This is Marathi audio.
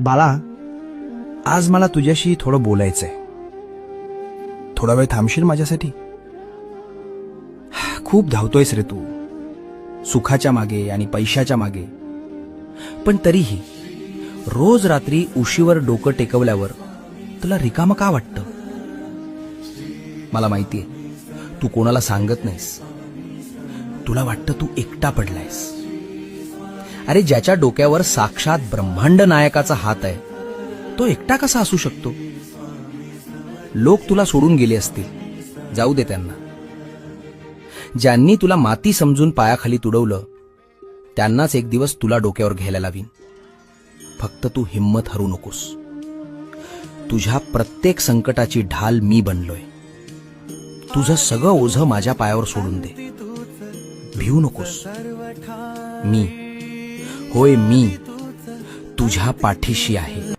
बाळा आज मला तुझ्याशी थोडं बोलायचंय. थोडा वेळ थांबशील माझ्यासाठी? खूप धावतोयस रे तू. सुखाच्या मागे आणि पैशाच्या मागे. पण तरीही रोज रात्री उशीवर डोकं टेकवल्यावर तुला रिकामं का वाटतं? मला माहितीये तू कोणाला सांगत नाहीस. तुला वाटतं तू एकटा पडलायस. अरे ज्याच्या डोक्यावर साक्षात ब्रह्मांड नायकाचा हात आहे तो एकटा कसा असू शकतो? लोक तुला सोडून गेले असतील. जाऊ दे त्यांना. ज्यांनी तुला माती समजून पायाखाली तुडवलं त्यांनाच एक दिवस तुला डोक्यावर घ्यायला लावीन. फक्त तू हिंमत हरू नकोस. तुझ्या प्रत्येक संकटाची ढाल मी बनलोय. तुझं सगळं ओझं माझ्या पायावर सोडून दे. भिवू नकोस. मी होय मी तुझ्या पाठीशी आहे.